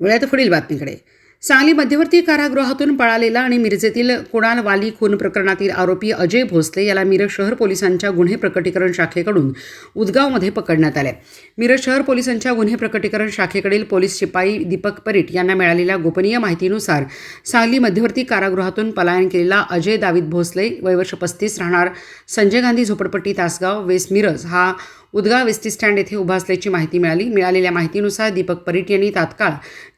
वळ्यात पुढील बातमीकडे. सांगली मध्यवर्ती कारागृहातून पळालेला आणि मिरजेतील कुणाल वाली खून प्रकरणातील आरोपी अजय भोसले याला मिरज शहर पोलिसांच्या गुन्हे प्रकटीकरण शाखेकडून उदगावमध्ये पकडण्यात आले. मिरज शहर पोलिसांच्या गुन्हे प्रकटीकरण शाखेकडील पोलीस शिपाई दीपक परीट यांना मिळालेल्या गोपनीय माहितीनुसार सांगली मध्यवर्ती कारागृहातून पलायन केलेला अजय दावीद भोसले वयवर्ष पस्तीस राहणार संजय गांधी झोपडपट्टी तासगाव वेस्ट मिरज हा उदगाव एस स्टँड येथे उभा असल्याची माहिती मिळाली. मिळालेल्या माहितीनुसार दीपक परीट यांनी तात्काळ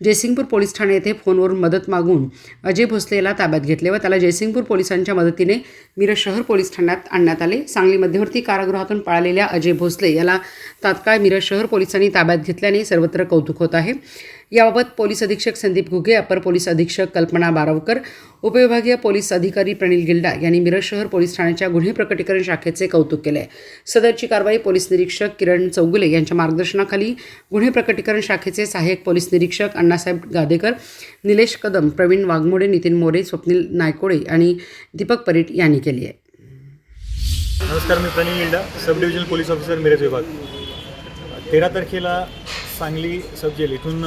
जयसिंगपूर पोलीस ठाणे येथे फोनवरून मदत मागून अजय भोसले याला ताब्यात घेतले व त्याला जयसिंगपूर पोलिसांच्या मदतीने मिरज शहर पोलीस ठाण्यात आणण्यात आले. सांगली मध्यवर्ती कारागृहातून पळालेल्या अजय भोसले याला तात्काळ मिरज शहर पोलिसांनी ताब्यात घेतल्याने सर्वत्र कौतुक होत आहे. याबाबत पोलीस अधीक्षक संदीप घुगे अपर पोलीस अधीक्षक कल्पना बारावकर उपविभागीय पोलीस अधिकारी प्रणील गिल्डा यांनी मिरज शहर पोलीस ठाण्याच्या गुन्हे प्रकटीकरण शाखेचे कौतुक केले. सदरची कारवाई पोलीस निरीक्षक किरण चौगुले यांच्या मार्गदर्शनाखाली गुन्हे प्रकटीकरण शाखेचे सहाय्यक पोलीस निरीक्षक अण्णासाहेब गादेकर निलेश कदम प्रवीण वाघमोडे नितीन मोरे स्वप्नील नायकोडे आणि दीपक परीट यांनी केली आहे. नमस्कार मी Pranil Gilda sub divisional police officer Miraj विभाग. तेरा तारखेला सांगली सब जेल इथून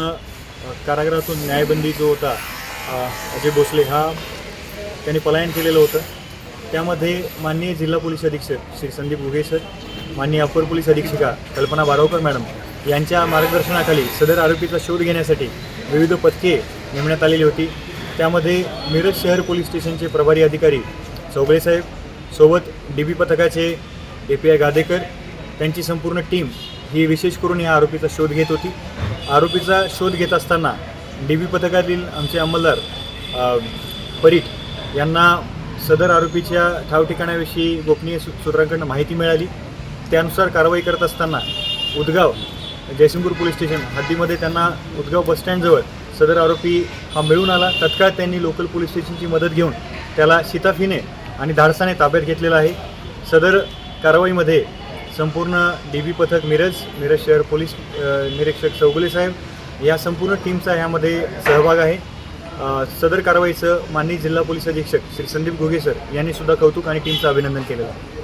कारागृहातून न्यायबंदी जो होता अजय भोसले हा त्यांनी पलायन केलेलं होतं. त्यामध्ये माननीय जिल्हा पोलीस अधीक्षक श्री संदीप घुगे सर माननीय अपर पोलीस अधीक्षिका कल्पना बारावकर मॅडम यांच्या मार्गदर्शनाखाली सदर आरोपीचा शोध घेण्यासाठी विविध पथके नेमण्यात आलेली होती. त्यामध्ये मिरज शहर पोलीस स्टेशनचे प्रभारी अधिकारी चौगळे साहेब सोबत डी बी पथकाचे ए पी आय गादेकर त्यांची संपूर्ण टीम ही विशेष करून या आरोपीचा शोध घेत होती. आरोपीचा शोध घेत असताना डी बी पथकातील आमचे अंमलदार परीट यांना सदर आरोपीच्या ठाव ठिकाणाविषयी गोपनीय सूत्रांकडून माहिती मिळाली. त्यानुसार कारवाई करत असताना उदगाव जयसिंगपूर पोलीस स्टेशन हद्दीमध्ये त्यांना उदगाव बसस्टँडजवळ सदर आरोपी हा मिळून आला. तत्काळ त्यांनी लोकल पोलीस स्टेशनची मदत घेऊन त्याला शिताफीने आणि धाडसाने ताब्यात घेतलेला आहे. सदर कारवाईमध्ये संपूर्ण डी बी पथक मिरज मिरज शहर पोलीस निरीक्षक चौगुले साहेब या संपूर्ण टीमचा ह्यामध्ये सहभाग आहे. सदर कारवाईचं माननीय जिल्हा पोलीस अधीक्षक श्री संदीप घुगे सर यांनी सुद्धा कौतुक आणि टीमचं अभिनंदन केलं आहे.